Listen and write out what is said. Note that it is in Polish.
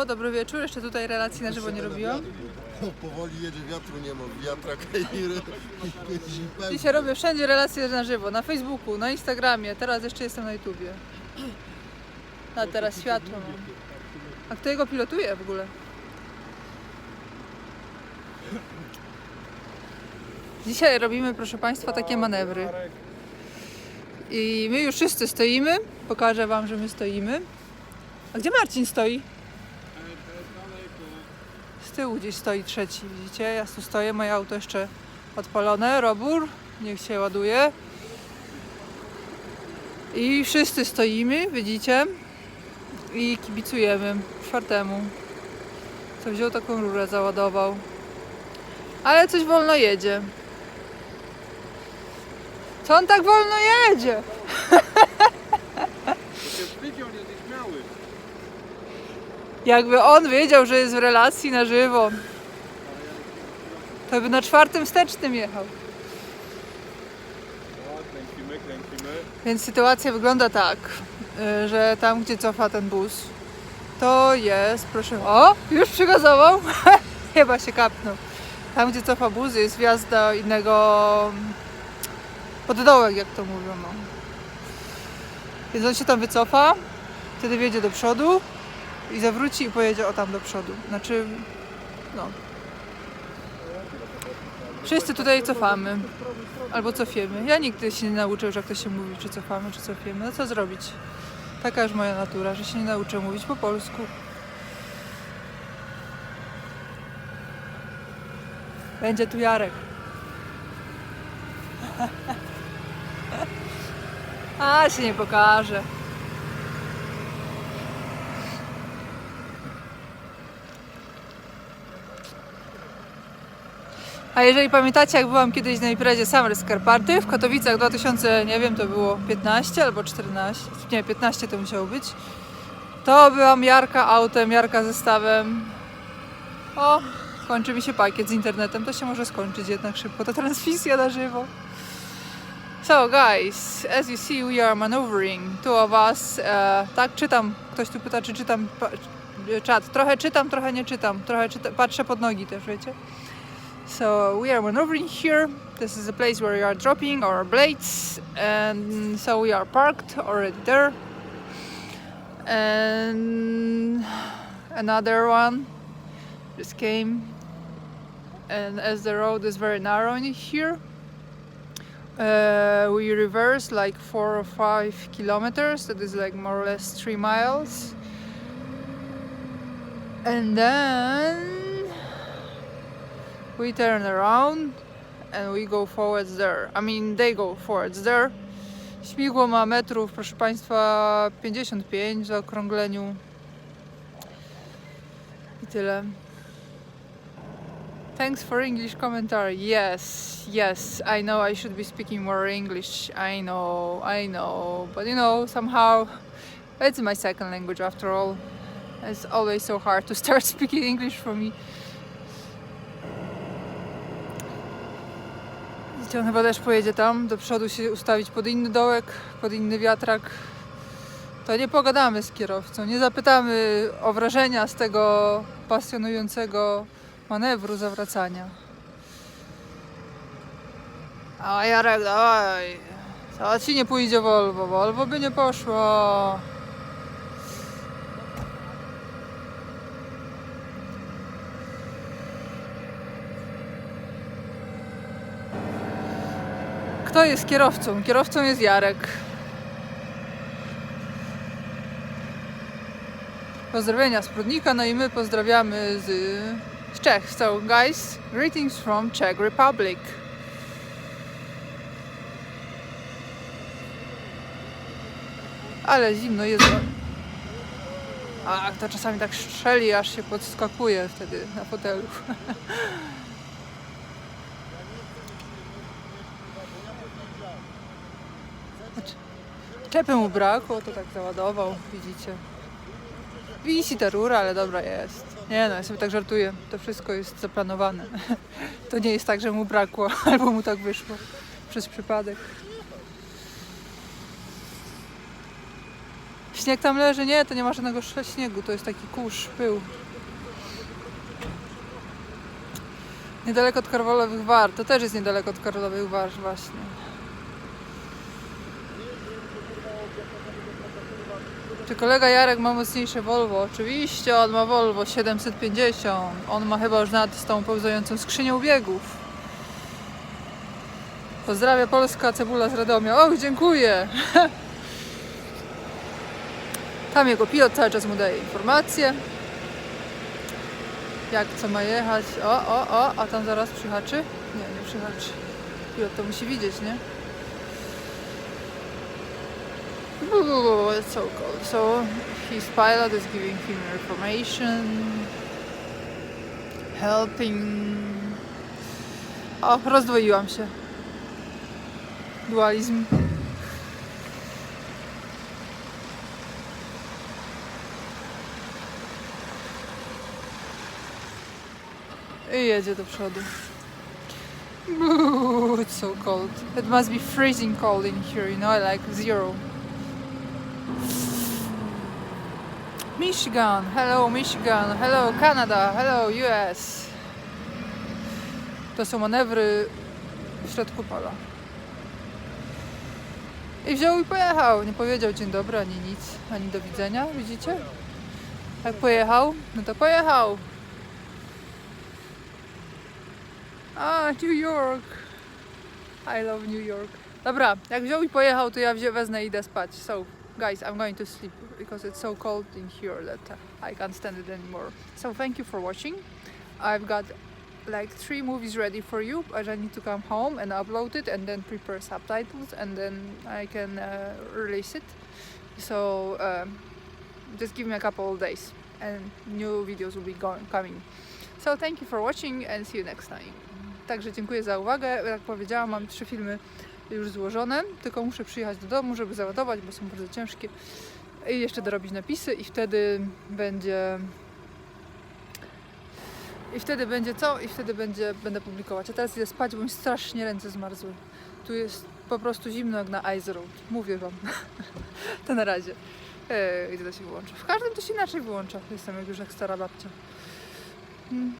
Państwo, dobry wieczór. Jeszcze tutaj relacji na żywo nie robiłam. Powoli jedzie wiatru, nie ma i zimpełka. Dzisiaj robię wszędzie relacje na żywo. Na Facebooku, na Instagramie. Teraz jeszcze jestem na YouTubie. A teraz światło mam. A kto jego pilotuje w ogóle? Dzisiaj robimy, proszę Państwa, takie manewry. I my już wszyscy stoimy. Pokażę Wam, że my stoimy. A gdzie Marcin stoi? Z tyłu gdzieś stoi trzeci, widzicie? Ja tu stoję, moje auto jeszcze odpalone, robór, niech się ładuje. I wszyscy stoimy, widzicie? I kibicujemy czwartemu. Co wziął taką rurę, załadował. Ale coś wolno jedzie. Co on tak wolno jedzie? Nieśmiały. Jakby on wiedział, że jest w relacji na żywo, to by na czwartym wstecznym jechał. Kręcimy, kręcimy. Więc sytuacja wygląda tak, y, że tam, gdzie cofa ten bus, to jest, proszę, o, już przygazował, chyba się kapnął. Tam, gdzie cofa bus, jest wjazd do innego mm, poddołek, jak to mówią. No. Więc on się tam wycofa, wtedy wjedzie do przodu i zawróci i pojedzie o tam do przodu. Znaczy, no. Wszyscy tutaj cofamy. Albo cofiemy. Ja nigdy się nie nauczę, jak to się mówi, czy cofamy, czy cofiemy. No co zrobić? Taka już moja natura, że się nie nauczę mówić po polsku. Będzie tu Jarek. A, się nie pokaże. A jeżeli pamiętacie, jak byłam kiedyś na imprezie Summer Skarpaty w Katowicach 2000, nie wiem, to było 15 albo 14, nie, 15 to musiało być, to byłam Jarka autem, Jarka zestawem. O, kończy mi się pakiet z internetem, to się może skończyć jednak szybko, ta transmisja na żywo. So guys, as you see we are maneuvering, two of us, e, tak czytam, ktoś tu pyta czy czytam pa, czat, trochę czytam, trochę nie czytam, trochę czyta, patrzę pod nogi też, wiecie. So we are maneuvering here. This is the place where we are dropping our blades, and so we are parked already there. And another one just came. And as the road is very narrow in here, uh, we reverse like four or five kilometers. That is like more or less three miles. And then we turn around and we go forwards there. I mean, they go forwards there. Śmigło ma metrów, proszę Państwa, 55 w zaokrągleniu. I tyle. Thanks for English commentary. Yes, yes, I know I should be speaking more English. I know, I know. But you know, somehow it's my second language after all. It's always so hard to start speaking English for me. Widzicie, on chyba też pojedzie tam, do przodu się ustawić pod inny dołek, pod inny wiatrak. To nie pogadamy z kierowcą, nie zapytamy o wrażenia z tego pasjonującego manewru zawracania. A Jarek, dawaj. Co ci nie pójdzie Volvo? Volvo by nie poszło. Kto jest kierowcą? Kierowcą jest Jarek. Pozdrowienia z Prudnika, no i my pozdrawiamy z, z Czech. So guys, greetings from Czech Republic. Ale zimno jest. A to czasami tak strzeli, aż się podskakuje wtedy na fotelu. Czepy mu brakło, to tak załadował, widzicie. Wisi ta rura, ale dobra jest. Nie no, ja sobie tak żartuję. To wszystko jest zaplanowane. To nie jest tak, że mu brakło, albo mu tak wyszło przez przypadek. Śnieg tam leży? Nie, to nie ma żadnego śniegu, to jest taki kurz, pył. Niedaleko od Karwolowych War, to też jest niedaleko od Karwolowych War właśnie. Czy kolega Jarek ma mocniejsze Volvo? Oczywiście, on ma Volvo 750. On ma chyba już z tą pełzającą skrzynią biegów. Pozdrawia Polska, cebula z Radomia. Och, dziękuję! Tam jego pilot cały czas mu daje informacje. Jak co ma jechać. O, o, o, a tam zaraz przyhaczy? Nie, nie przyhaczy. Pilot to musi widzieć, nie? It's so cold. So his pilot is giving him information, helping. O, rozdwoiłam się. Dualizm. I jedzie do przodu. Ooh, it's so cold. It must be freezing cold in here, you know, I like zero. Michigan, hello Michigan, hello Canada, hello US. To są manewry w środku pola. I wziął i pojechał. Nie powiedział dzień dobry, ani nic, ani do widzenia, widzicie? Jak pojechał, no to pojechał. A, New York. I love New York. Dobra, jak wziął i pojechał, to ja wezmę i idę spać. So, guys, I'm going to sleep because it's so cold in here that I can't stand it anymore. So, thank you for watching. I've got like three movies ready for you, but I need to come home and upload it and then prepare subtitles and then I can uh, release it. So, um, just give me a couple of days and new videos will be going, coming. So, thank you for watching and see you next time. Także dziękuję za uwagę. Jak powiedziałam, mam trzy filmy już złożone, tylko muszę przyjechać do domu, żeby załadować, bo są bardzo ciężkie. I jeszcze dorobić napisy i wtedy będzie... I wtedy będzie co? I wtedy będzie, będę publikować. A teraz idę spać, bo mi strasznie ręce zmarzły. Tu jest po prostu zimno jak na Ice Road. Mówię wam. to na razie. Eee, idę to się wyłącza. W każdym to się inaczej wyłącza. Jestem jak już jak stara babcia. Mm.